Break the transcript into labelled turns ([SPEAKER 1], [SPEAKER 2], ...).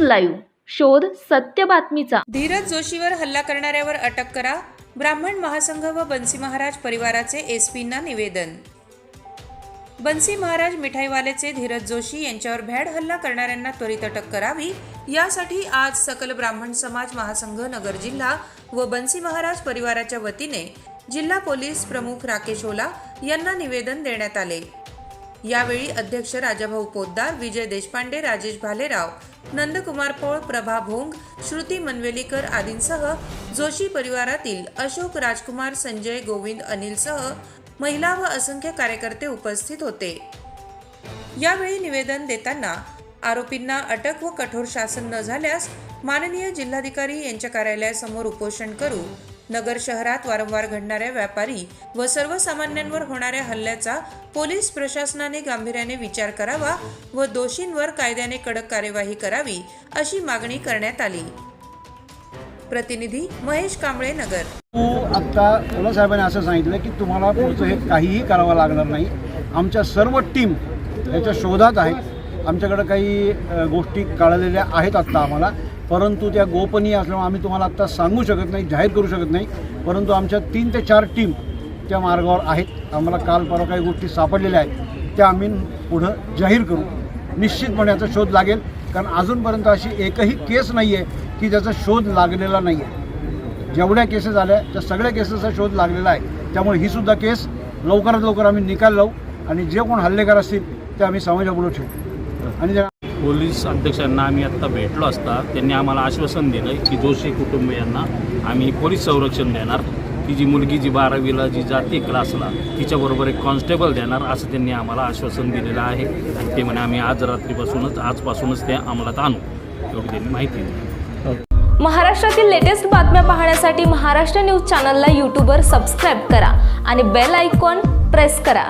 [SPEAKER 1] Live शोध सत्य बातमीचा.
[SPEAKER 2] धीरज जोशीवर हल्ला करणाऱ्यावर अटक करा ब्राह्मण महासंघ व बन्सी महाराज परिवाराचे एसपींना निवेदन. बन्सी महाराज मिठाईवालेचे धीरज जोशी यांच्यावर भॅड हल्ला करणाऱ्यांना त्वरित अटक करावी यासाठी आज सकल ब्राह्मण समाज महासंघ नगर जिल्हा व बन्सी महाराज परिवाराच्या वतीने जिल्हा पोलीस प्रमुख राकेश ओला यांना निवेदन देण्यात आले. यावेळी अध्यक्ष राजाभाऊ पोद्दार विजय देशपांडे राजेश भालेराव नंदकुमार पोळ प्रभा भोंग श्रुती मनवेलीकर आदींसह जोशी परिवारातील अशोक राजकुमार संजय गोविंद अनिलसह महिला व असंख्य कार्यकर्ते उपस्थित होते. यावेळी निवेदन देताना आरोपींना अटक व कठोर शासन न झाल्यास माननीय जिल्हाधिकारी यांच्या कार्यालयासमोर उपोषण करू नगर शहरात वारंवार घडणाऱ्या व्यापारी व सर्वसामान्यांवर होणाऱ्या हल्ल्याचा पोलीस प्रशासनाने गांभीर्याने विचार करावा व दोषींवर कायद्याने कडक कार्यवाही करावी अशी मागणी करण्यात आली. प्रतिनिधी महेश कांबळे नगर.
[SPEAKER 3] तू आत्ता ओला साहेबांनी असं सांगितलं की तुम्हाला पुढचं हे काहीही करावं लागणार नाही. आमच्या सर्व टीम याच्या शोधात आहेत. आमच्याकडं काही गोष्टी कळलेल्या आहेत आत्ता आम्हाला. परंतु त्या गोपनीय असल्यामुळे आम्ही तुम्हाला आत्ता सांगू शकत नाही जाहीर करू शकत नाही. परंतु आमच्या तीन ते चार टीम त्या मार्गावर आहेत. आम्हाला काल परवा काही गोष्टी सापडलेल्या आहेत. त्या आम्ही पुढं जाहीर करू. निश्चितपणे याचा शोध लागेल. कारण अजूनपर्यंत अशी एकही केस नाही आहे की ज्याचा शोध लागलेला नाही आहे जेवढ्या केसेस आल्या त्या सगळ्या केसेसचा शोध लागलेला आहे. त्यामुळे ही सुद्धा केस लवकरात लवकर आम्ही निकाल लावू आणि जे कोण हल्लेकार असतील ते आम्ही समाजापुढे ठेवू. आणि ज्या
[SPEAKER 4] पोलीस अध्यक्षांना आम्ही आत्ता भेटलो असता त्यांनी आम्हाला आश्वासन दिलं की जोशी कुटुंबियांना आम्ही पोलीस संरक्षण देणार. ती जी मुलगी जी बारावीला जी जाते क्लासला तिच्याबरोबर एक कॉन्स्टेबल देणार असं त्यांनी आम्हाला आश्वासन दिलेलं आहे. आणि ते म्हणे आम्ही आज रात्रीपासूनच आजपासूनच ते अंमलात आणू. एवढी त्यांनी माहिती दिली.
[SPEAKER 1] महाराष्ट्रातील लेटेस्ट बातम्या पाहण्यासाठी महाराष्ट्र न्यूज चॅनलला यूट्यूबवर सबस्क्राईब करा आणि बेल आयकॉन प्रेस करा.